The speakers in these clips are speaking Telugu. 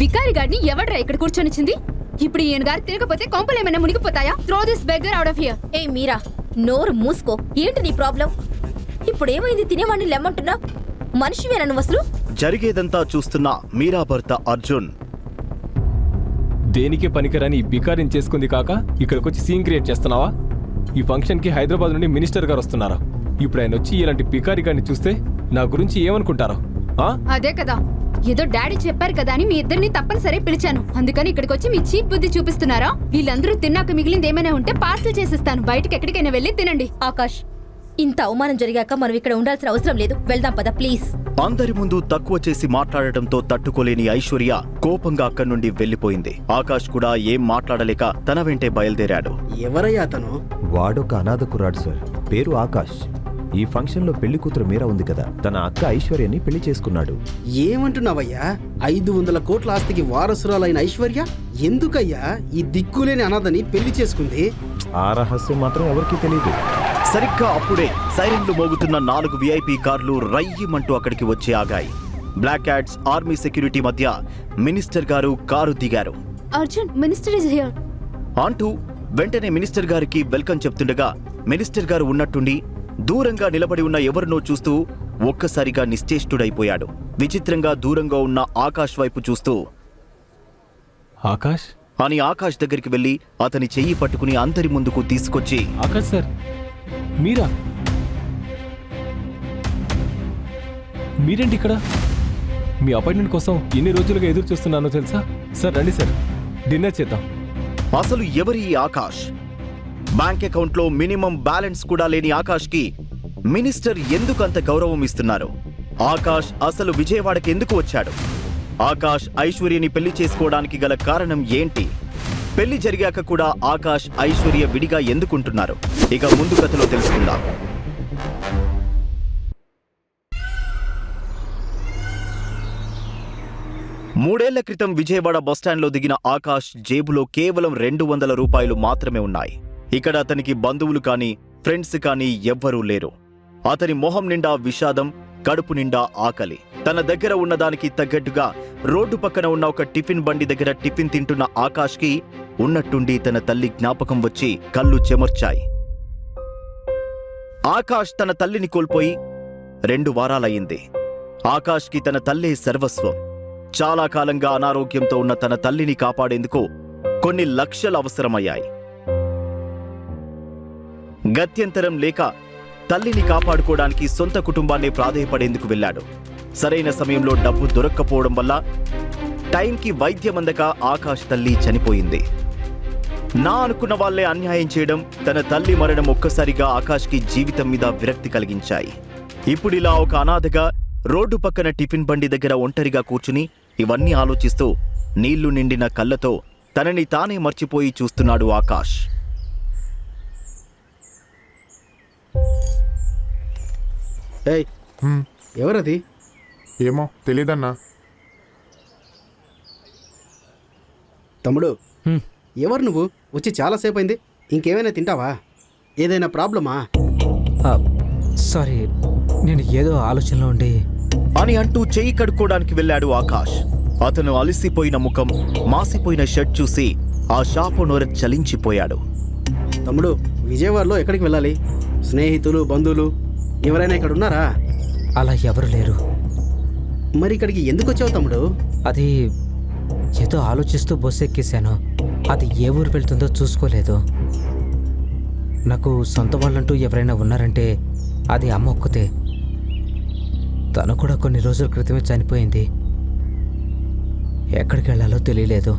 బికారి గారిని ఎవడ్రా ఇక్కడ కూర్చొనిచ్చింది? ఇప్పుడు ఈయన గారు తిరగపోతే కొంపలు ఏమైనా మునిగిపోతాయా? Throw this beggar out of here ఏ మీరా నోరు మూసుకో. ఏంటి నీ ప్రాబ్లం? ఇప్పుడు ఏమైంది తినేవాడిని లెమ్మంటున్నా? మనిషివేనా నువ్వు అసలు? జరిగేదంతా చూస్తున్న మీరా భర్త అర్జున్. దేనికి పనికిరాని ఈ బికారిని చేసుకుంది కాక ఇక్కడికి వచ్చి సీన్ క్రియేట్ చేస్తున్నావా? ఈ ఫంక్షన్కి హైదరాబాద్ నుండి మినిస్టర్ గారు వస్తున్నారు? ఇప్పుడు ఆయన వచ్చి ఇలాంటి బికారి గారిని చూస్తే నా గురించి ఏమనుకుంటారో ఆ? అదే కదా. ఏదో డాడీ చెప్పారు కదా అని మీ ఇద్దరిని తప్పనిసరి పిలిచాను. అందుకని ఇక్కడికి వచ్చి మీ చీప్ బుద్ధి చూపిస్తున్నారా? వీళ్ళందరూ తిన్నాక మిగిలింది ఏమైనా ఉంటే పార్సల్ చేసిస్తాను. బయటకి ఎక్కడికైనా వెళ్ళి తినండి. ఆకాష్. ఇంత అవమానం జరిగాక మనం ఇక్కడ ఉండాల్సిన అవసరం లేదు. వెళ్దాం పద ప్లీజ్. అందరి ముందు తక్కువ చేసి మాట్లాడటంతో తట్టుకోలేని ఐశ్వర్య కోపంగా అక్కడి నుండి వెళ్ళిపోయింది ఆకాష్ కూడా ఏం మాట్లాడలేక తన వెంటే బయలుదేరాడు. ఎవరయ్యా అతను? వాడొక అనాథ కుర్రాడు సార్. పేరు ఆకాష్. ఈ ఫంక్షన్లో పెళ్ళి కూతురు మీరా ఉంది కదా. తన అక్క ఐశ్వర్యని పెళ్ళి చేసుకున్నాడు. ఏమంటున్నావయ్యా? ఐదు వందల కోట్ల ఆస్తికి వారసురాలైన ఐశ్వర్య? ఎందుకయ్యా ఈ దిక్కులేని అనాథని పెళ్ళి చేసుకుంది? ఆ రహస్యం మాత్రం ఎవరికీ తెలియదు సరిగ్గా అప్పుడే సైరన్లు మోగుతున్న నాలుగు విఐపి కార్లు రయ్యమంటూ అక్కడికి వచ్చి ఆగాయి. బ్లాక్ క్యాట్స్ ఆర్మీ సెక్యూరిటీ మధ్య మినిస్టర్ గారు కారు దిగారు. Arjun minister is here. అంటూ వెంటనే మినిస్టర్ గారికి వెల్కమ్ చెప్తుండగా మినిస్టర్ గారు ఉన్నట్టుండి దూరంగా నిలబడి ఉన్న ఎవరినో చూస్తూ ఒక్కసారిగా నిశ్చేష్టుడైపోయాడు. విచిత్రంగా దూరంగా ఉన్న ఆకాష్ వైపు చూస్తూ ఆకాష్? అని ఆకాష్ దగ్గరికి వెళ్ళి అతని చెయ్యి పట్టుకుని అందరి ముందుకు తీసుకొచ్చి ఆకాష్ సార్ మీరా? మీరేంటి ఇక్కడ? మీ అపాయింట్మెంట్ కోసం ఎన్ని రోజులుగా ఎదురు చూస్తున్నానో తెలుసా? సార్ రండి సార్. డిన్నర్ చేద్దాం. అసలు ఎవరి ఆకాష్? బ్యాంక్ అకౌంట్లో మినిమం బ్యాలెన్స్ కూడా లేని ఆకాష్కి మినిస్టర్ ఎందుకు అంత గౌరవం ఇస్తున్నారు? ఆకాష్ అసలు విజయవాడకి ఎందుకు వచ్చాడు? ఆకాష్ ఐశ్వర్యని పెళ్ళి చేసుకోవడానికి గల కారణం ఏంటి? పెళ్ళి జరిగాక కూడా ఆకాష్ ఐశ్వర్య విడిగా ఎందుకుంటున్నారు? ఇక ముందు కథలో తెలుసుకుందాం. మూడేళ్ళ క్రితం విజయవాడ బస్టాండ్లో దిగిన ఆకాష్ జేబులో కేవలం రెండు వందల రూపాయలు మాత్రమే ఉన్నాయి. ఇక్కడ అతనికి బంధువులు కానీ ఫ్రెండ్స్ కానీ ఎవ్వరూ లేరు. అతని మొహం నిండా విషాదం కడుపు నిండా ఆకలి. తన దగ్గర ఉన్నదానికి తగ్గట్టుగా రోడ్డు పక్కన ఉన్న ఒక టిఫిన్ బండి దగ్గర టిఫిన్ తింటున్న ఆకాష్కి ఉన్నట్టుండి తన తల్లి జ్ఞాపకం వచ్చి కళ్ళు చెమర్చాయి. ఆకాష్ తన తల్లిని కోల్పోయి రెండు వారాలయ్యింది. ఆకాష్కి తన తల్లే సర్వస్వం. చాలా కాలంగా అనారోగ్యంతో ఉన్న తన తల్లిని కాపాడేందుకు కొన్ని లక్షలు అవసరమయ్యాయి. గత్యంతరం లేక తల్లిని కాపాడుకోవడానికి సొంత కుటుంబాన్ని ప్రాధేయపడేందుకు వెళ్ళాడు. సరైన సమయంలో డబ్బు దొరక్కపోవడం వల్ల టైంకి వైద్యం అందక ఆకాష్ తల్లి చనిపోయింది. నా అనుకున్న వాళ్ళే అన్యాయం చేయడం తన తల్లి మరణం ఒక్కసారిగా ఆకాష్కి జీవితం మీద విరక్తి కలిగించాయి. ఇప్పుడు ఇలా ఒక అనాథగా రోడ్డు పక్కన టిఫిన్ బండి దగ్గర ఒంటరిగా కూర్చుని ఇవన్నీ ఆలోచిస్తూ నీళ్ళు నిండిన కళ్ళతో తనని తానే మర్చిపోయి చూస్తున్నాడు ఆకాష్. ఏయ్. ఎవరది? ఏమో తెలీదన్నా. తమ్ముడు. ఎవరు నువ్వు? వచ్చి చాలాసేపు అయింది ఇంకేమైనా తింటావా? ఏదైనా ప్రాబ్లమా? సారీ నేను ఏదో ఆలోచనలో ఉండి అని అంటూ చెయ్యి కడుక్కోవడానికి వెళ్ళాడు ఆకాష్. అతను అలసిపోయిన ముఖం మాసిపోయిన షర్ట్ చూసి ఆ షాపు నోర చలించిపోయాడు. తమ్ముడు విజయవాడలో ఎక్కడికి వెళ్ళాలి? స్నేహితులు బంధువులు ఎవరైనా ఇక్కడ ఉన్నారా? అలా ఎవరు లేరు. మరి ఇక్కడికి ఎందుకు వచ్చావు తమ్ముడు? అది ఏదో ఆలోచిస్తూ బస్సు ఎక్కేశాను. అది ఏ ఊరు వెళ్తుందో చూసుకోలేదు. నాకు సొంత వాళ్ళంటూ ఎవరైనా ఉన్నారంటే అది అమ్మ ఒక్కతే. తను కూడా కొన్ని రోజుల క్రితమే చనిపోయింది. ఎక్కడికి వెళ్ళాలో తెలియలేదు.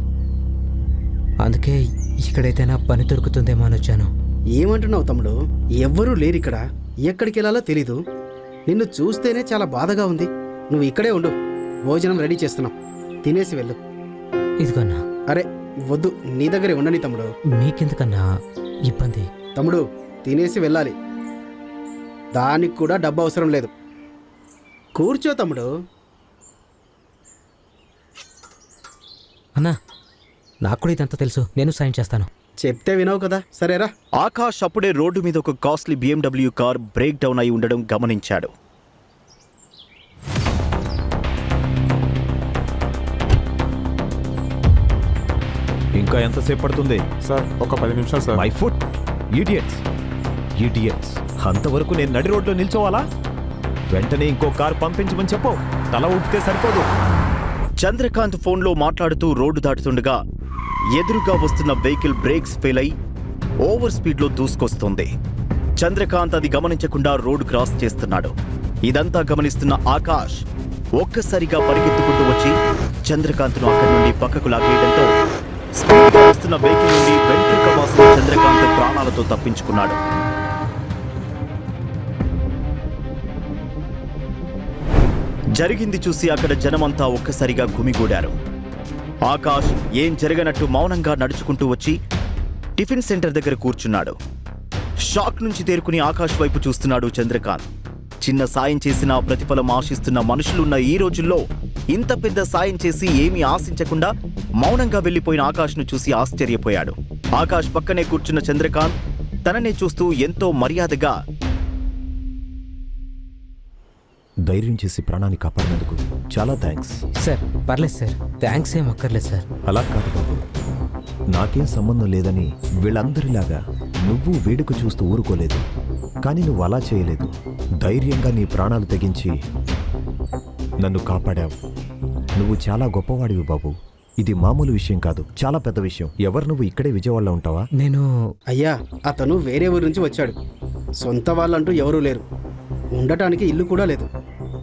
అందుకే ఇక్కడైతేనా పని దొరుకుతుందేమో అని వచ్చాను. ఏమంటున్నావు తమ్ముడు? ఎవ్వరూ లేరు ఇక్కడ ఎక్కడికి వెళ్ళాలో తెలీదు. నిన్ను చూస్తేనే చాలా బాధగా ఉంది. నువ్వు ఇక్కడే ఉండు. భోజనం రెడీ చేస్తున్నాం. తినేసి వెళ్ళు. ఇదిగోన్నా అరే వద్దు. నీ దగ్గరే ఉండని తమ్ముడు. మీకెందుకన్నా ఇబ్బంది. తమ్ముడు తినేసి వెళ్ళాలి. దానికి కూడా డబ్బు అవసరం లేదు. కూర్చో తమ్ముడు. అన్నా నాకు కూడా ఇదంతా తెలుసు. నేను సాయం చేస్తాను. చెప్తే వినవు కదా. సరేరా. ఆకాష్ అప్పుడే రోడ్డు మీద ఒక costly BMW car break down అయి ఉండడం గమనించాడు. ఇంకా ఎంతసేపు పడుతుంది? సార్ ఒక పది నిమిషాలు sir. My foot idiots idiots అంతవరకు నేను నడి రోడ్లో నిల్చోవాలా? వెంటనే ఇంకో కారు పంపించమని చెప్పు. తల ఊపితే సరిపోదు. చంద్రకాంత్ ఫోన్లో మాట్లాడుతూ రోడ్డు దాటుతుండగా ఎదురుగా వస్తున్న వెహికల్ బ్రేక్స్ ఫెయిల్ అయి ఓవర్ స్పీడ్లో దూసుకొస్తుంది. చంద్రకాంత్ అది గమనించకుండా రోడ్డు క్రాస్ చేస్తున్నాడు. ఇదంతా గమనిస్తున్న ఆకాష్ ఒక్కసారిగా పరిగెత్తుకుంటూ వచ్చి చంద్రకాంత్ను అక్కడి నుండి పక్కకు లాగేయడంతో స్పీడ్గా వస్తున్న వెహికల్ నుండి వెంట్రుక వాసిన చంద్రకాంత్ ప్రాణాలతో తప్పించుకున్నాడు. జరిగింది చూసి అక్కడ జనమంతా ఒక్కసారిగా గుమిగూడారు. ఆకాష్ ఏం జరగనట్టు మౌనంగా నడుచుకుంటూ వచ్చి టిఫిన్ సెంటర్ దగ్గర కూర్చున్నాడు. షాక్ నుంచి తేరుకుని ఆకాష్ వైపు చూస్తున్నాడు చంద్రకాంత్. చిన్న సాయం చేసిన ప్రతిఫలం ఆశిస్తున్న మనుషులున్న ఈ రోజుల్లో ఇంత పెద్ద సాయం చేసి ఏమీ ఆశించకుండా మౌనంగా వెళ్ళిపోయిన ఆకాష్ను చూసి ఆశ్చర్యపోయాడు. ఆకాష్ పక్కనే కూర్చున్న చంద్రకాంత్ తననే చూస్తూ ఎంతో మర్యాదగా ధైర్యం చేసి ప్రాణాన్ని కాపాడినందుకు చాలా థ్యాంక్స్. సార్ పర్లేదు సార్. థ్యాంక్స్ ఏం అక్కర్లేదు సార్. అలా కాదు బాబు. నాకేం సంబంధం లేదని వీళ్ళందరిలాగా నువ్వు వేడుక చూస్తూ ఊరుకోలేదు. కానీ నువ్వు అలా చేయలేదు. ధైర్యంగా నీ ప్రాణాలు తెగించి నన్ను కాపాడావు. నువ్వు చాలా గొప్పవాడివి బాబు. ఇది మామూలు విషయం కాదు. చాలా పెద్ద విషయం. ఎవరు నువ్వు? ఇక్కడే విజయవాడలో ఉంటావా? నేను అయ్యా అతను వేరే ఊరి నుంచి వచ్చాడు. సొంత వాళ్ళంటూ ఎవరూ లేరు. ఉండటానికి ఇల్లు కూడా లేదు.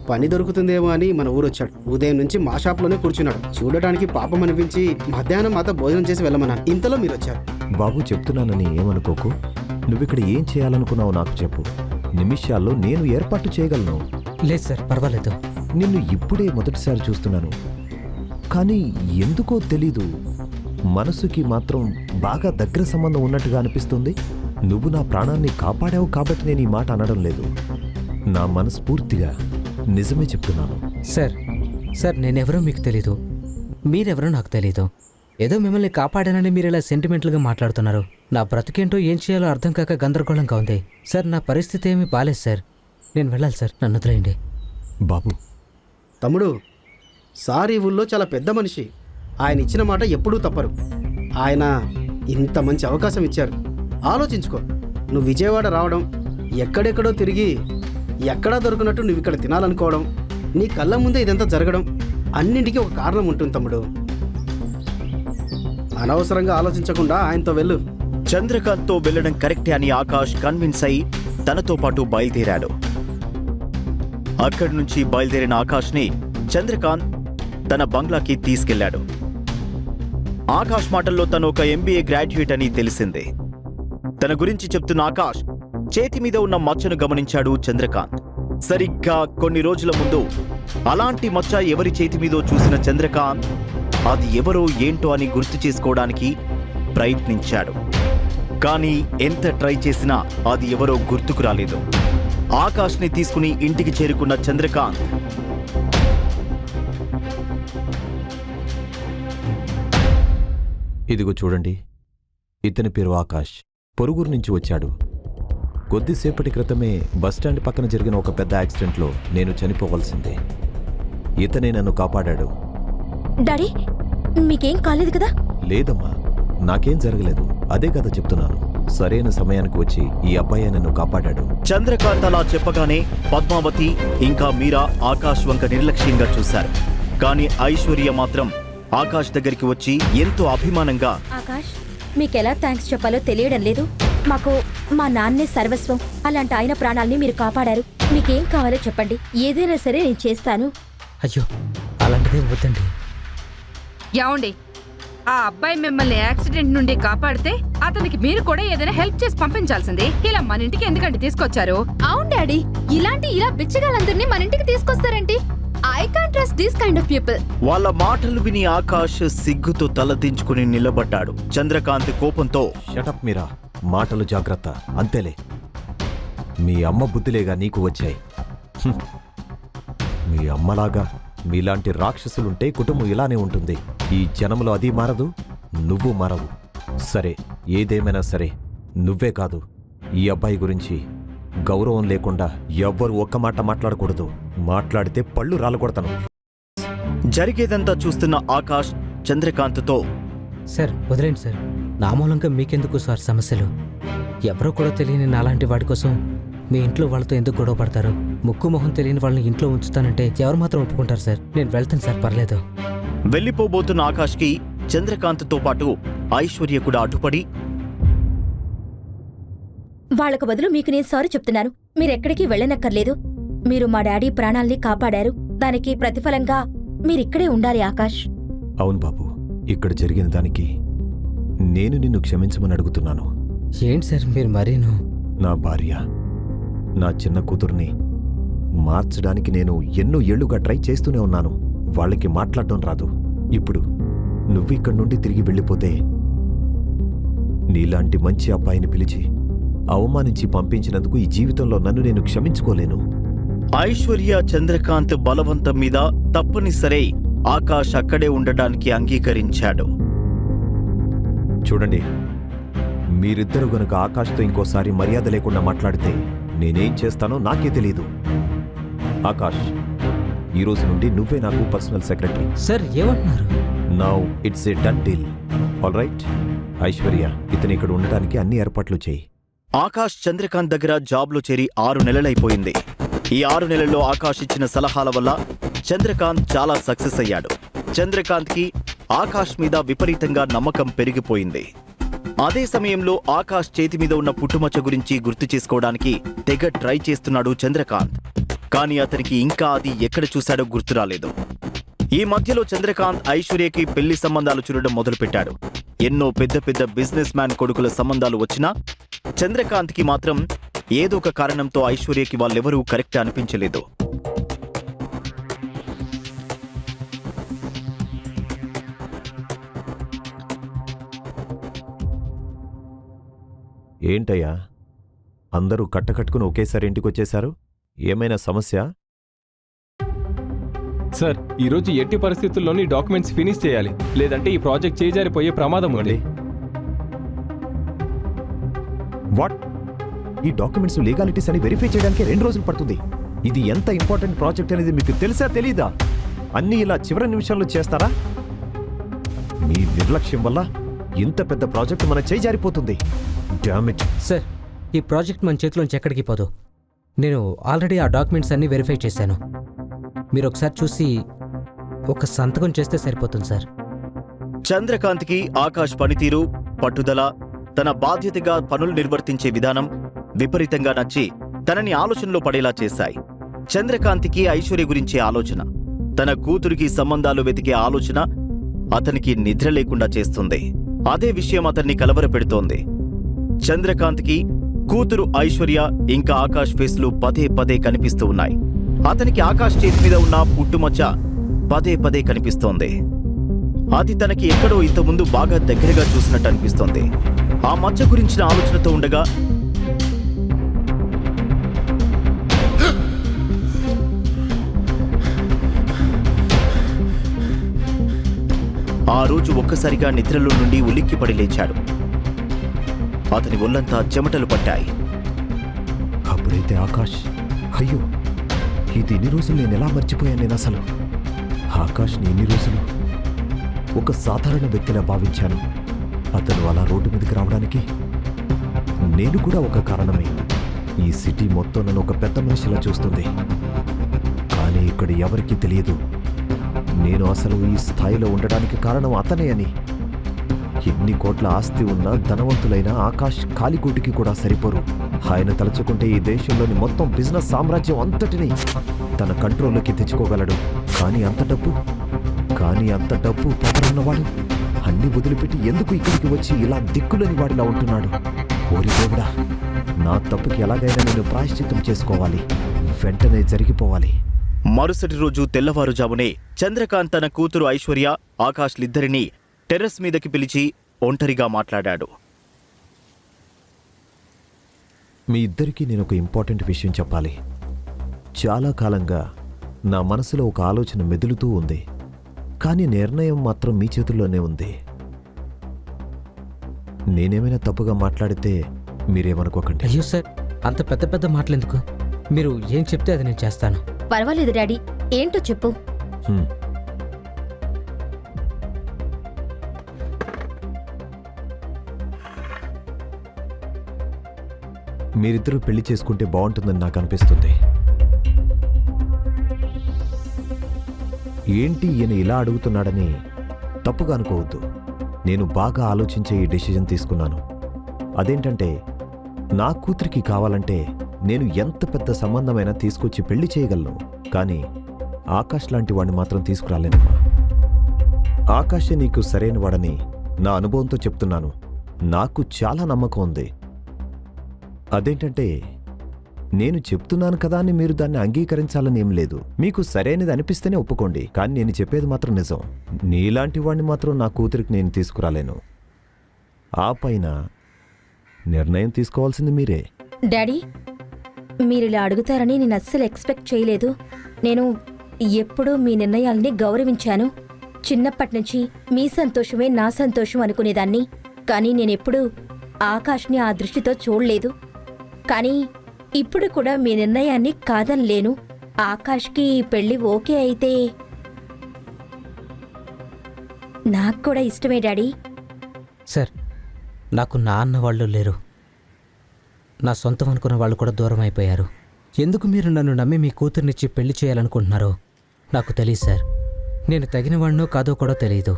పని దొరుకుతుందేమో అని మన ఊరు వచ్చాడు ఉదయం నుంచి మా షాప్లోనే కూర్చున్నాడు. చూడటానికి పాపం అనిపించి మధ్యాహ్నం మాతో భోజనం చేసి వెళ్ళమన్నాను ఇంతలో మీరు వచ్చారు బాబు చెప్తున్నానని ఏమనుకోకు. నువ్విక్కడ ఏం చేయాలనుకున్నావు నాకు చెప్పు. నిమిషాల్లో నేను ఏర్పాటు చేయగలను. లేదు సార్ పర్వాలేదు. నిన్ను ఇప్పుడే మొదటిసారి చూస్తున్నాను. కానీ ఎందుకో తెలీదు. మనసుకి మాత్రం బాగా దగ్గర సంబంధం ఉన్నట్టుగా అనిపిస్తుంది. నువ్వు నా ప్రాణాన్ని కాపాడావు కాబట్టి నేను ఈ మాట అనడం లేదు. నా మనస్ఫూర్తిగా నిజమే చెప్తున్నాను. సార్ సార్ నేనెవరో మీకు తెలీదు. మీరెవరో నాకు తెలీదు. ఏదో మిమ్మల్ని కాపాడానని మీరు ఇలా సెంటిమెంటల్గా మాట్లాడుతున్నారు. నా బ్రతికేంటో ఏం చేయాలో అర్థం కాక గందరగోళంగా ఉంది. సార్ నా పరిస్థితి ఏమీ బాలేదు సార్. నేను వెళ్ళాలి సార్ నన్ను వదిలేయండి. బాబు. తమ్ముడు సార్ ఈ ఊళ్ళో చాలా పెద్ద మనిషి. ఆయన ఇచ్చిన మాట ఎప్పుడూ తప్పరు. ఆయన ఇంత మంచి అవకాశం ఇచ్చారు. ఆలోచించుకో. నువ్వు విజయవాడ రావడం ఎక్కడెక్కడో తిరిగి ఎక్కడా దొరికినట్టు నువ్వు ఇక్కడ తినాలనుకోవడం నీ కళ్ళ ముందే ఇదంతా జరగడం అన్నింటికీ ఒక కారణం ఉంటుంది తమ్ముడు. అనవసరంగా ఆలోచించకుండా ఆయనతో వెళ్ళు. చంద్రకాంత్తో వెళ్ళడం కరెక్టే అని ఆకాష్ కన్విన్స్ అయి తనతో పాటు బయలుదేరాడు. అక్కడి నుంచి బయలుదేరిన ఆకాష్ని చంద్రకాంత్ తన బంగ్లాకి తీసుకెళ్ళాడు ఆకాష్ మాటల్లో తను ఒక ఎంబీఏ గ్రాడ్యుయేట్ అని తెలిసింది. తన గురించి చెప్తున్న ఆకాష్ చేతి మీద ఉన్న మచ్చను గమనించాడు చంద్రకాంత్. సరిగ్గా కొన్ని రోజుల ముందు అలాంటి మచ్చ ఎవరి చేతి మీదో చూసిన చంద్రకాంత్ అది ఎవరో ఏంటో అని గుర్తు చేసుకోవడానికి ప్రయత్నించాడు. కానీ ఎంత ట్రై చేసినా అది ఎవరో గుర్తుకు రాలేదు. ఆకాష్ని తీసుకుని ఇంటికి చేరుకున్న చంద్రకాంత్ ఇదిగో చూడండి. ఇతని పేరు ఆకాష్. పొరుగురు నుంచి వచ్చాడు. కొద్దిసేపటి క్రితమే బస్టాండ్ పక్కన జరిగిన ఒక పెద్ద యాక్సిడెంట్లో నేను చనిపోవలసిందే. ఇతనే నన్ను కాపాడాడు. డాడీ మీకేం కాలేదు కదా? లేదమ్మా నాకేం జరగలేదు. అదే కదా చెప్తున్నాను. సరైన సమయానికి వచ్చి ఈ అబ్బాయి నన్ను కాపాడాడు. చంద్రకాంత్ అలా చెప్పగానే పద్మావతి ఇంకా మీరా ఆకాష్ వంక నిర్లక్ష్యంగా చూశారు. కానీ ఐశ్వర్య మాత్రం ఆకాష్ దగ్గరికి వచ్చి ఎంతో అభిమానంగా ఆకాష్ మీకెలా థ్యాంక్స్ చెప్పాలో తెలియడం లేదు. మాకు మా నాన్నే సర్వస్వం. అలాంటి ఆయన ప్రాణాల్ని మీరు కాపాడారు. మీకేం కావాలో చెప్పండి. ఏదైనా సరే నేను చేస్తాను. అయ్యో అలాంటిదే వద్దండి. యాండి ఆ అబ్బాయి మిమ్మల్ని యాక్సిడెంట్ నుండి కాపాడితే అతనికి మీరు కూడా ఏదైనా హెల్ప్ చేసి పంపించాల్సింది. ఇలా మన ఇంటికి ఎందుకంటే తీసుకొచ్చారు? అవును డాడీ ఇలాంటి ఇలా బిచ్చగాళ్ళందరినీ మన ఇంటికి తీసుకొస్తారేంటి? I can't trust this kind of people వాళ్ళ మాటలు విని ఆకాష్ సిగ్గుతో తలదించుకుని నిలబడ్డాడు. చంద్రకాంత్ కోపంతో షటప్ మీరా మాటలు జాగ్రత్త అంతేలే. మీ అమ్మ బుద్ధిలేగా నీకు వచ్చాయి. మీ అమ్మలాగా మీలాంటి రాక్షసులుంటే కుటుంబం ఇలానే ఉంటుంది. ఈ జనంలో అది మారదు నువ్వు మారవు. సరే ఏదేమైనా సరే నువ్వే కాదు. ఈ అబ్బాయి గురించి గౌరవం లేకుండా ఎవ్వరు ఒక్క మాట మాట్లాడకూడదు. మాట్లాడితే పళ్ళు రాలగొడతాను. జరిగేదంతా చూస్తున్న ఆకాష్ చంద్రకాంత్తో సార్ వదిలేండి సార్. నా మూలంగా మీకెందుకు సార్ సమస్యలు? ఎవరో కూడా తెలియని నాలాంటి వాడి కోసం మీ ఇంట్లో వాళ్ళతో ఎందుకు గొడవ పడతారు? ముక్కు మొహం తెలియని వాళ్ళని ఇంట్లో ఉంచుతానంటే ఎవరు మాత్రం ఒప్పుకుంటారు సార్? నేను వెళ్తాను సార్ పర్లేదు. వెళ్ళిపోబోతున్న ఆకాష్కి చంద్రకాంత్తో పాటు ఐశ్వర్య కూడా అడ్డుపడి వాళ్ళకు బదులు మీకు నేను సారీ చెప్తున్నాను. మీరెక్కడికి వెళ్ళనక్కర్లేదు. మీరు మా డాడీ ప్రాణాల్ని కాపాడారు. దానికి ప్రతిఫలంగా మీరిక్కడే ఉండాలి ఆకాష్. అవును బాబు ఇక్కడ జరిగిన దానికి నేను నిన్ను క్షమించమని అడుగుతున్నాను. ఏంటి సార్ మీరు మరీను? నా భార్య నా చిన్న కూతుర్ని మార్చడానికి నేను ఎన్నో ఏళ్ళుగా ట్రై చేస్తూనే ఉన్నాను. వాళ్ళకి మాట్లాడటం రాదు. ఇప్పుడు నువ్వు ఇక్కడి నుండి తిరిగి వెళ్ళిపోతే నీలాంటి మంచి అబ్బాయిని పిలిచి అవమానించి పంపించినందుకు ఈ జీవితంలో నన్ను నేను క్షమించుకోలేను. ఐశ్వర్య చంద్రకాంత్ బలవంతం మీద తప్పనిసరి ఆకాష్ అక్కడే ఉండడానికి అంగీకరించాడు. చూడండి మీరిద్దరు గనుక ఆకాష్తో ఇంకోసారి మర్యాద లేకుండా మాట్లాడితే నేనేం చేస్తానో నాకే తెలియదు ఆకాష్ ఈ రోజు నుండి నువ్వే నాకు పర్సనల్ సెక్రటరీ. సార్ ఏమంటున్నారు? Now it's a done deal all right Aishwarya ఇతను ఇక్కడ ఉండడానికి అన్ని ఏర్పాట్లు చేయి. ఆకాష్ చంద్రకాంత్ దగ్గర జాబ్లో చేరి ఆరు నెలలైపోయింది. ఈ ఆరు నెలల్లో ఆకాష్ ఇచ్చిన సలహాల వల్ల చంద్రకాంత్ చాలా సక్సెస్ అయ్యాడు. చంద్రకాంత్కి ఆకాష్ మీద విపరీతంగా నమ్మకం పెరిగిపోయింది. అదే సమయంలో ఆకాష్ చేతి మీద ఉన్న పుట్టుమచ్చ గురించి గుర్తు చేసుకోవడానికి తెగ ట్రై చేస్తున్నాడు చంద్రకాంత్. కానీ అతనికి ఇంకా అది ఎక్కడ చూశాడో గుర్తు రాలేదు. ఈ మధ్యలో చంద్రకాంత్ ఐశ్వర్యకి పెళ్ళి సంబంధాలు చూడడం మొదలుపెట్టాడు. ఎన్నో పెద్ద పెద్ద బిజినెస్ మ్యాన్ కొడుకుల సంబంధాలు వచ్చినా చంద్రకాంత్కి మాత్రం ఏదో ఒక కారణంతో ఐశ్వర్యకి వాళ్ళెవరూ కరెక్ట్ అనిపించలేదు. ఏంటయ్యా? అందరూ కట్టకట్టుకుని ఒకేసారి ఇంటికి వచ్చేశారు ఏమైనా సమస్య? సార్ ఈ రోజు ఎట్టి పరిస్థితుల్లోని డాక్యుమెంట్స్ ఫినిష్ చేయాలి. లేదంటే ఈ ప్రాజెక్ట్ చేజారిపోయే ప్రమాదం ఉంది. వాట్? ఈ డాక్యుమెంట్స్ లీగాలిటీస్ అని వెరిఫై చేయడానికి రెండు రోజులు పడుతుంది. ఇది ఎంత ఇంపార్టెంట్ ప్రాజెక్ట్ అనేది మీకు తెలుసా తెలీదా? అన్నీ ఇలా చివరి నిమిషంలో చేస్తారా? మీ నిర్లక్ష్యం వల్ల ఇంత పెద్ద ప్రాజెక్ట్ మన చేయి జారిపోతుంది. డామిట్ సార్ ఈ ప్రాజెక్ట్ మన చేతిలోంచి ఎక్కడికి పోదు. నేను ఆల్రెడీ ఆ డాక్యుమెంట్స్ అన్నీ వెరిఫై చేశాను. మీరు ఒకసారి చూసి ఒక సంతకం చేస్తే సరిపోతుంది సార్. చంద్రకాంత్కి ఆకాష్ పనితీరు పట్టుదల తన బాధ్యతగా పనులు నిర్వర్తించే విధానం విపరీతంగా నచ్చి తనని ఆలోచనలో పడేలా చేశాయి. చంద్రకాంత్కి ఐశ్వర్య గురించే ఆలోచన తన కూతురికి సంబంధాలు వెతికే ఆలోచన అతనికి నిద్ర లేకుండా చేస్తుంది. అదే విషయం అతన్ని కలవరపెడుతోంది. చంద్రకాంత్కి కూతురు ఐశ్వర్య ఇంకా ఆకాష్ ఫేస్లు పదే పదే కనిపిస్తూ ఉన్నాయి. అతనికి ఆకాష్ చేతి మీద ఉన్న పుట్టుమచ్చ పదే పదే కనిపిస్తోంది. అది తనకి ఎక్కడో ఇంతకుముందు బాగా దగ్గరగా చూసినట్టు అనిపిస్తోంది. ఆ మచ్చ గురించిన ఆలోచనతో ఉండగా ఆ రోజు ఒక్కసారిగా నిద్రలో నుండి ఉలిక్కిపడి లేచాడు. అతని ఒళ్ళంతా చెమటలు పట్టాయి. అప్పుడైతే ఆకాష్ అయ్యో ఇది ఎన్ని రోజులు నేను ఎలా మర్చిపోయాను నేను అసలు? ఆకాష్ని ఎన్ని రోజులు ఒక సాధారణ వ్యక్తిలా భావించాను. అతను అలా రోడ్డు మీదకి రావడానికి నేను కూడా ఒక కారణమే. ఈ సిటీ మొత్తం నన్ను ఒక పెద్ద మనిషిలా చూస్తుంది. కానీ ఇక్కడ ఎవరికీ తెలియదు. నేను అసలు ఈ స్థాయిలో ఉండడానికి కారణం అతనే అని. ఎన్ని కోట్ల ఆస్తి ఉన్నా ధనవంతులైన ఆకాష్ కాలిగూటికి కూడా సరిపోరు. ఆయన తలచుకుంటే ఈ దేశంలోని మొత్తం బిజినెస్ సామ్రాజ్యం అంతటిని తన కంట్రోల్లోకి తెచ్చుకోగలడు. కానీ అంత డబ్బు? కానీ అంత డబ్బు ఉన్నవాడు అన్ని వదిలిపెట్టి ఎందుకు ఇక్కడికి వచ్చి ఇలా దిక్కులేని వాడిలా ఉంటున్నాడు? ఓరి దేవుడా నా తప్పుకి ఎలాగైనా నేను ప్రాయశ్చిత్తం చేసుకోవాలి. వెంటనే జరిగిపోవాలి. మరుసటి రోజు తెల్లవారుజామునే చంద్రకాంత్ తన కూతురు ఐశ్వర్య ఆకాష్లిద్దరినీ టెర్రస్ మీదకి పిలిచి ఒంటరిగా మాట్లాడాడు. మీ ఇద్దరికీ నేను ఒక ఇంపార్టెంట్ విషయం చెప్పాలి. చాలా కాలంగా నా మనసులో ఒక ఆలోచన మెదులుతూ ఉంది. కానీ నిర్ణయం మాత్రం మీ చేతుల్లోనే ఉంది. నేనేమైనా తప్పుగా మాట్లాడితే మీరేమనుకోకండి. అయ్యో సార్ అంత పెద్ద పెద్ద మాటలు ఎందుకు మీరు ఏం చెప్తే అది నేను చేస్తాను. పర్వాలేదు డాడీ ఏంటో చెప్పు. హ్మ్. మీరిద్దరూ పెళ్ళి చేసుకుంటే బాగుంటుందని నాకు అనిపిస్తుంది. ఏంటి ఈయన ఇలా అడుగుతున్నాడని తప్పుగా అనుకోవద్దు. నేను బాగా ఆలోచించే ఈ డెసిజన్ తీసుకున్నాను. అదేంటంటే నా కూతురికి కావాలంటే నేను ఎంత పెద్ద సంబంధమైనా తీసుకొచ్చి పెళ్ళి చేయగలను. కానీ ఆకాష్ లాంటి వాడిని మాత్రం తీసుకురాలేనమ్మా. ఆకాశే నీకు సరైన వాడని నా అనుభవంతో చెప్తున్నాను. నాకు చాలా నమ్మకం ఉంది. అదేంటంటే నేను చెప్తున్నాను కదా అని మీరు దాన్ని అంగీకరించాలని ఏం లేదు. మీకు సరైనది అనిపిస్తేనే ఒప్పుకోండి కానీ నేను చెప్పేది మాత్రం నిజం. నీలాంటి వాడిని మాత్రం నా కూతురికి నేను తీసుకురాలేను. ఆ పైన నిర్ణయం తీసుకోవాల్సింది మీరే. డాడీ మీరు ఇలా అడుగుతారని నేను అస్సలు ఎక్స్పెక్ట్ చేయలేదు. నేను ఎప్పుడూ మీ నిర్ణయాల్ని గౌరవించాను. చిన్నప్పటి నుంచి మీ సంతోషమే నా సంతోషం అనుకునేదాన్ని. కానీ నేనెప్పుడూ ఆకాష్ని ఆ దృష్టితో చూడలేదు. కానీ ఇప్పుడు కూడా మీ నిర్ణయాన్ని కాదనలేను. ఆకాష్కి ఈ పెళ్ళి ఓకే అయితే నాకు కూడా ఇష్టమే డాడీ. సార్ నాకు నాన్న వాళ్ళు లేరు. నా సొంతం అనుకున్న వాళ్ళు కూడా దూరం అయిపోయారు. ఎందుకు మీరు నన్ను నమ్మి మీ కూతుర్నిచ్చి పెళ్ళి చేయాలనుకుంటున్నారో నాకు తెలియదు సార్. నేను తగిన వాడినో కాదో కూడా తెలియదు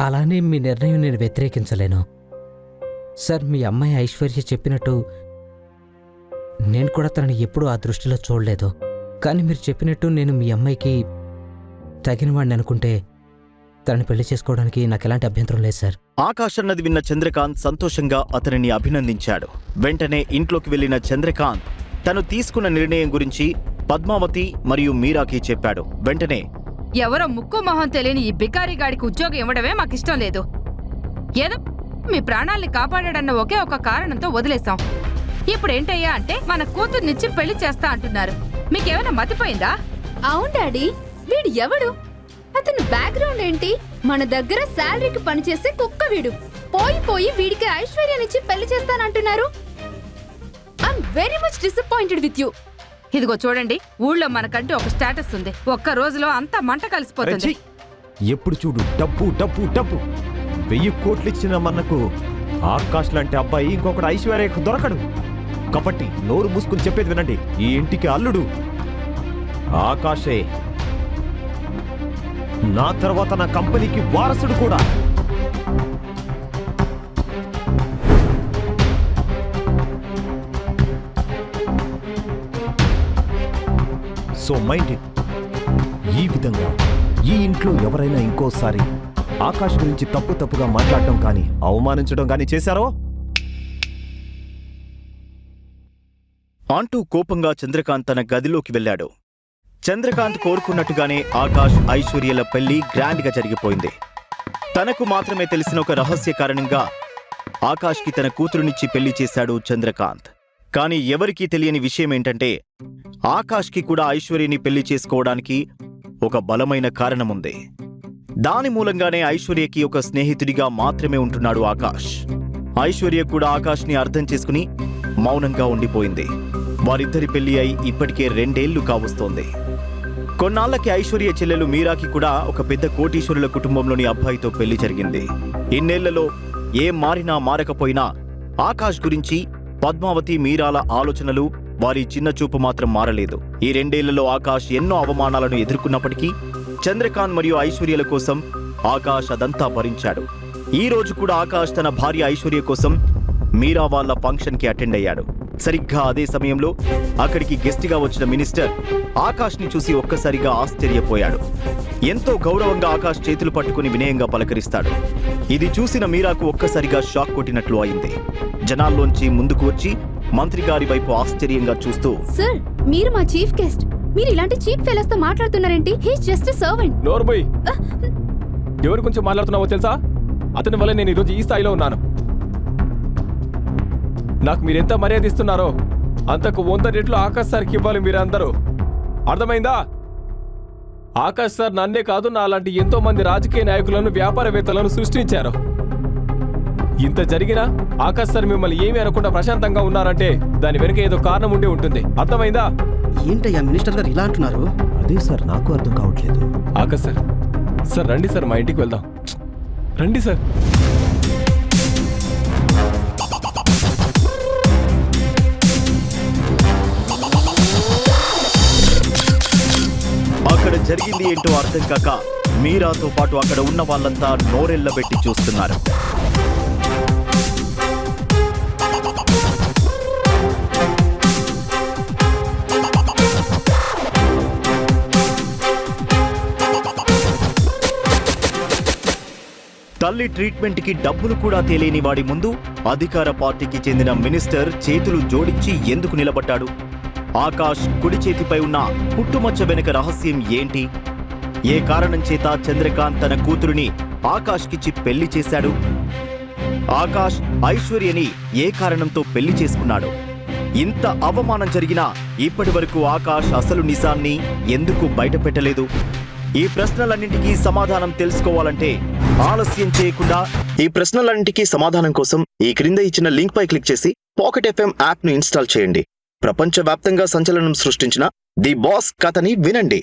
అలానే మీ నిర్ణయం నేను వ్యతిరేకించలేను. సార్ మీ అమ్మాయి ఐశ్వర్య చెప్పినట్టు నేను కూడా తనని ఎప్పుడూ ఆ దృష్టిలో చూడలేదు. కానీ మీరు చెప్పినట్టు నేను మీ అమ్మాయికి తగిన వాడిని అనుకుంటే తనని పెళ్ళి చేసుకోవడానికి నాకు ఎలాంటి అభ్యంతరం లేదు సార్. ఆకాష్ అన్నది విన్న చంద్రకాంత్ సంతోషంగా అతనిని అభినందించాడు. వెంటనే ఇంట్లోకి వెళ్ళిన చంద్రకాంత్ తను తీసుకున్న నిర్ణయం గురించి పద్మావతి మరియు మీరాకి చెప్పాడు. వెంటనే ఎవరో ముక్కు మొహం తెలియని ఈ బికారి గాడికి ఉద్యోగం ఇవ్వడమే మాకిష్టం లేదు. ఏదో మీ ప్రాణాల్ని కాపాడాడన్న ఒకే ఒక కారణంతో వదిలేశాం. ఇప్పుడేంటయ్యా అంటే మన కూతుర్నిచ్చి పెళ్ళి చేస్తా అంటున్నారు. మీకేమైనా మతిపోయిందా? అవును డాడీ వీడు ఎవడు? అతని బ్యాక్గ్రౌండ్ ఏంటి? మన దగ్గర శాలరీకి పనిచేసే కుక్క వీడు. పోయి పోయి వీడికి ఐశ్వర్యాన్నిచ్చి పెళ్ళి చేస్తానంటున్నారు. I'm very much disappointed with you ఇదిగో చూడండి ఊళ్ళో మనకంటూ ఒక స్టేటస్ ఉంది. ఒక్క రోజులో అంతా మంట కలిసిపోతుంది! ఎప్పుడు చూడు డబ్బు డబ్బు డబ్బు. వెయ్యి కోట్లు ఇచ్చిన మనకు ఆకాష్ లాంటి అబ్బాయి ఇంకొకటి ఐశ్వర్యకు దొరకడు. కాబట్టి నోరు మూసుకుని చెప్పేది వినండి. ఈ ఇంటికి అల్లుడు. ఆకాశే. నా తర్వాత నా కంపెనీకి వారసుడు కూడా. So mind it. ఈ విధంగా ఈ ఇంట్లో ఎవరైనా ఇంకోసారి ఆకాశ్ గురించి తప్పు తప్పుగా మాట్లాడటం కానీ అవమానించడం కానీ చేశారో? అంటూ కోపంగా చంద్రకాంత్ తన గదిలోకి వెళ్ళాడు. చంద్రకాంత్ కోరుకున్నట్టుగానే ఆకాష్ ఐశ్వర్యల పెళ్ళి గ్రాండ్గా జరిగిపోయింది. తనకు మాత్రమే తెలిసిన ఒక రహస్య కారణంగా ఆకాష్కి తన కూతురునిచ్చి పెళ్ళి చేశాడు చంద్రకాంత్. కానీ ఎవరికీ తెలియని విషయం ఏంటంటే ఆకాష్కి కూడా ఐశ్వర్యని పెళ్ళి చేసుకోవడానికి ఒక బలమైన కారణముంది. దాని మూలంగానే ఐశ్వర్యకి ఒక స్నేహితుడిగా మాత్రమే ఉంటున్నాడు ఆకాష్. ఐశ్వర్య కూడా ఆకాష్ని అర్థం చేసుకుని మౌనంగా ఉండిపోయింది. వారిద్దరి పెళ్ళి అయి ఇప్పటికే రెండేళ్ళు కావస్తోంది. కొన్నాళ్ళకి ఐశ్వర్య చెల్లెలు మీరాకి కూడా ఒక పెద్ద కోటీశ్వరుల కుటుంబంలోని అబ్బాయితో పెళ్ళి జరిగింది. ఇన్నేళ్ళలో ఏం మారినా మారకపోయినా ఆకాష్ గురించి పద్మావతి మీరాల ఆలోచనలు వారి చిన్న చూపు మాత్రం మారలేదు. ఈ రెండేళ్ళలో ఆకాష్ ఎన్నో అవమానాలను ఎదుర్కొన్నప్పటికీ చంద్రకాంత్ మరియు ఐశ్వర్యల కోసం ఆకాష్ అదంతా భరించాడు. ఈ రోజు కూడా ఆకాష్ తన భార్య ఐశ్వర్య కోసం మీరా వాళ్ళ ఫంక్షన్కి అటెండ్ అయ్యాడు. సరిగ్గా అదే సమయంలో అక్కడికి గెస్ట్గా వచ్చిన మినిస్టర్ ఆకాష్ని చూసి ఒక్కసారిగా ఆశ్చర్యపోయాడు. ఎంతో గౌరవంగా ఆకాష్ చేతులు పట్టుకుని వినయంగా పలకరిస్తాడు. ఇది చూసిన మీరాకు ఒక్కసారిగా షాక్ కొట్టినట్లు అయింది. జనాల్లోంచి ముందుకు వచ్చి మంత్రి గారి వైపు ఆశ్చర్యంగా చూస్తూ సార్ మీరు మా చీఫ్ గెస్ట్. మీరు ఇలాంటి చీప్ ఫెలోస్తో మాట్లాడుతున్నారేంటి హీస్ జస్ట్ సర్వెంట్. నోర్బోయ్ ఎవరి గురించి మాట్లాడుతున్నావో తెలుసా? అతని వల్ల నేను ఈరోజు ఈ స్థాయిలో ఉన్నాను. నాకు మీరెంత మర్యాద ఇస్తున్నారో అంతకు వంద రెట్లు ఆకాశ్ సార్కి ఇవ్వాలి మీరందరూ. అర్థమైందా? ఆకాశ్ సార్ నన్నే కాదు నా లాంటి ఎంతో మంది రాజకీయ నాయకులను వ్యాపారవేత్తలను సృష్టించారు. ఇంత జరిగినా ఆకాశ్ సార్ మిమ్మల్ని ఏమీ అనకుండా ప్రశాంతంగా ఉన్నారంటే దాని వెనుక ఏదో కారణం ఉండి ఉంటుంది. అర్థమైందా? ఏంటయ్యా మినిస్టర్ గారు ఇలా అంటున్నారు? అదే సార్ నాకు అర్థం కావట్లేదు. ఆకాశ్ సార్ సార్ రండి సార్ మా ఇంటికి వెళ్దాం. రండి సార్. జరిగింది ఏంటో అర్థం కాక మీరాతో పాటు అక్కడ ఉన్న వాళ్ళంతా నోరెళ్ళబెట్టి చూస్తున్నారు. తల్లి ట్రీట్మెంట్కి డబ్బులు కూడా తెలియని వాడి ముందు అధికార పార్టీకి చెందిన మినిస్టర్ చేతులు జోడించి ఎందుకు నిలబడ్డాడు? ఆకాష్ కుడి చేతిపై ఉన్న పుట్టుమచ్చ వెనుక రహస్యం ఏంటి? ఏ కారణం చేత చంద్రకాంత్ తన కూతురుని ఆకాష్కిచ్చి పెళ్ళి చేశాడు? ఆకాష్ ఐశ్వర్యని ఏ కారణంతో పెళ్ళి చేసుకున్నాడు? ఇంత అవమానం జరిగినా ఇప్పటి వరకు ఆకాష్ అసలు నిజాన్ని ఎందుకు బయటపెట్టలేదు? ఈ ప్రశ్నలన్నింటికీ సమాధానం తెలుసుకోవాలంటే ఆలస్యం చేయకుండా ఈ ప్రశ్నలన్నింటికీ సమాధానం కోసం ఈ క్రింద ఇచ్చిన లింక్ పై క్లిక్ చేసి పాకెట్ ఎఫ్ఎం యాప్ను ఇన్స్టాల్ చేయండి. ప్రపంచవ్యాప్తంగా సంచలనం సృష్టించిన ది బాస్ కథని వినండి.